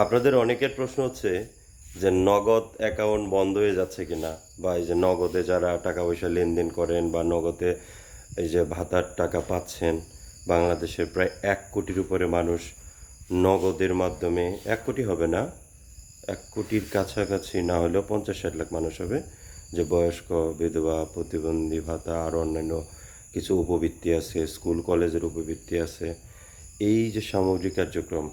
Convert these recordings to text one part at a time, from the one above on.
আপনাদের অনেকের প্রশ্ন হচ্ছে যে নগদ অ্যাকাউন্ট বন্ধ হয়ে যাচ্ছে কিনা বা এই যে নগদে যারা টাকা পয়সা লেনদেন করেন বা নগদে এই যে ভাতার টাকা পাচ্ছেন, বাংলাদেশের প্রায় এক কোটির উপরে মানুষ নগদের মাধ্যমে, এক কোটি হবে না, এক কোটির কাছাকাছি না হলেও পঞ্চাশ ষাট লাখ মানুষ হবে যে বয়স্ক, বিধবা, প্রতিবন্ধী ভাতা আর অন্যান্য কিছু উপবৃত্তি আছে, স্কুল, কলেজের উপবৃত্তি আছে। এই যে সামগ্রিক কার্যক্রম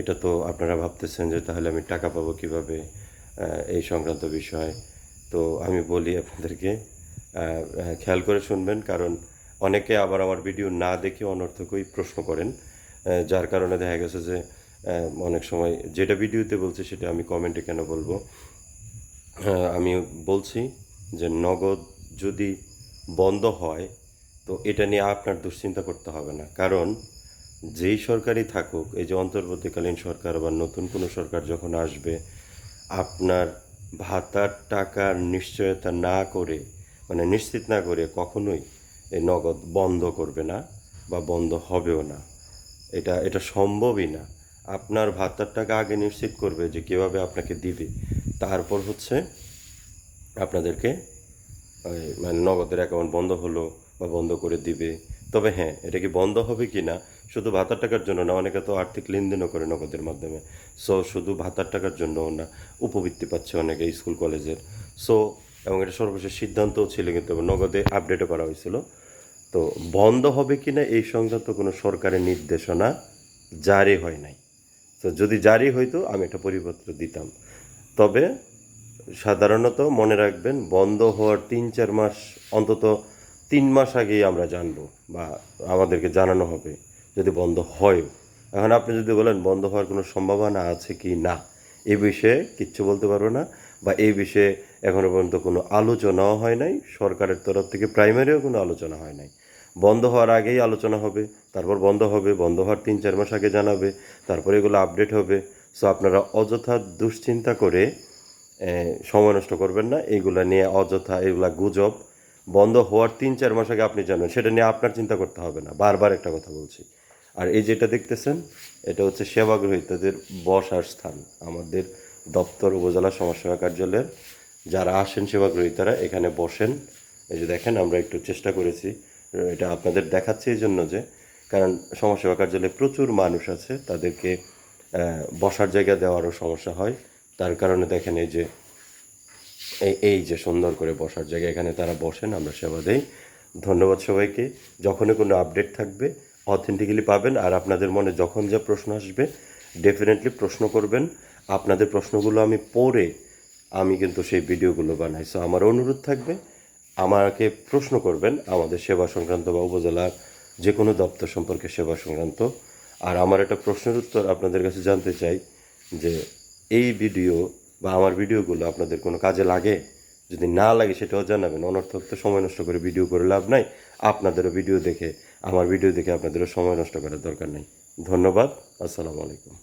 এটা তো আপনারা ভাবতেছেন যে তাহলে আমি টাকা পাবো কীভাবে এই সংক্রান্ত বিষয়। তো আমি বলি আপনাদেরকে খেয়াল করে শুনবেন, কারণ অনেকে আবার আমার ভিডিও না দেখে অনর্থকই প্রশ্ন করেন যার কারণে দেখা গেছে যে অনেক সময় যেটা ভিডিওতে বলছি সেটা আমি কমেন্টে কেন বলব? আমি বলছি যে নগদ যদি বন্ধ হয়, তো এটা নিয়ে আপনার দুশ্চিন্তা করতে হবে না। কারণ যেই সরকারই থাকুক, এই যে অন্তর্বর্তীকালীন সরকার বা নতুন কোনো সরকার যখন আসবে, আপনার ভাতার টাকার নিশ্চয়তা না করে মানে নিশ্চিত না করে কখনোই এই নগদ বন্ধ করবে না বা বন্ধ হবেও না। এটা এটা সম্ভবই না। আপনার ভাতার টাকা আগে নিশ্চিত করবে যে কীভাবে আপনাকে দিবে। তারপর হচ্ছে আপনাদেরকে মানে নগদের অ্যাকাউন্ট বন্ধ হলো বা বন্ধ করে দিবে। তবে হ্যাঁ এটা কি বন্ধ হবে কি না শুধু ভাতার টাকার জন্য না, অনেকে তো আর্থিক লেনদেনও করে নগদের মাধ্যমে। সো শুধু ভাতার টাকার জন্য না, উপবৃত্তি পাচ্ছে অনেকে স্কুল, কলেজের। সো এবং এটা সর্বশেষ সিদ্ধান্তও ছিল, কিন্তু নগদে আপডেটও করা হয়েছিল। তো বন্ধ হবে কি না, এই সংক্রান্ত কোনো সরকারের নির্দেশনা জারি হয় নাই। তো যদি জারি হইতো, আমি একটা পরিপত্র দিতাম। তবে সাধারণত মনে রাখবেন, বন্ধ হওয়ার তিন, চার মাস, অন্তত তিন মাস আগেই আমরা জানব বা আমাদেরকে জানানো হবে। যদি বন্ধ হয় এখন আপনি যদি বলেন, বন্ধ হওয়ার কোনো সম্ভাবনা আছে কি না? এ বিষয়ে কিচ্ছু বলতে পারব না বা এই বিষয়ে এখনও পর্যন্ত কোনো আলোচনাও হয় নাই। সরকারের তরফ থেকে প্রাইমারিও কোনো আলোচনা হয় নাই। বন্ধ হওয়ার আগেই আলোচনা হবে, তারপর বন্ধ হবে, বন্ধ হওয়ার তিন চার মাস আগে জানাবে, তারপরে এগুলো আপডেট হবে। সো আপনারা অযথা দুশ্চিন্তা করে সময় নষ্ট করবেন না। এইগুলা নিয়ে অযথা, এগুলা গুজব, বন্ধ হওয়ার তিন চার মাস আগে আপনি জানেন, সেটা নিয়ে আপনার চিন্তা করতে হবে না। বারবার একটা কথা বলছি। আর এই যেটা দেখতেছেন, এটা হচ্ছে সেবাগ্রহীতাদের বসার স্থান, আমাদের দপ্তর, উপজেলা সমাজসেবা কার্যালয়ের। যারা আসেন সেবাগ্রহীতারা, এখানে বসেন। এই যে দেখেন, আমরা একটু চেষ্টা করেছি, এটা আপনাদের দেখাচ্ছি এই জন্য যে, কারণ সমাজসেবা কার্যালয়ে প্রচুর মানুষ আছে, তাদেরকে বসার জায়গা দেওয়ারও সমস্যা হয়। তার কারণে দেখেন এই যে এই যে সুন্দর করে বসার জায়গা, এখানে তারা বসেন, আমরা সেবা দেই। ধন্যবাদ সবাইকে। যখনই কোনো আপডেট থাকবে অথেন্টিক্যালি পাবেন আর আপনাদের মনে যখন যা প্রশ্ন আসবে ডেফিনেটলি প্রশ্ন করবেন। আপনাদের প্রশ্নগুলো আমি পড়ে আমি কিন্তু সেই ভিডিওগুলো বানাই। সো আমার অনুরোধ থাকবে, আমাকে প্রশ্ন করবেন আমাদের সেবা সংক্রান্ত বা উপজেলার যে কোনো দপ্তর সম্পর্কে সেবা সংক্রান্ত। আর আমার একটা প্রশ্নের উত্তর আপনাদের কাছে জানতে চাই যে, এই ভিডিও বা আমার ভিডিওগুলো আপনাদের কোনো কাজে লাগে? যদি না লাগে সেটাও জানাবেন। অনর্থক তো সময় নষ্ট করে ভিডিও করে লাভ নাই। আপনাদেরও ভিডিও দেখে, আমার ভিডিও দেখে আপনাদেরও সময় নষ্ট করার দরকার নেই। ধন্যবাদ। আসসালামু আলাইকুম।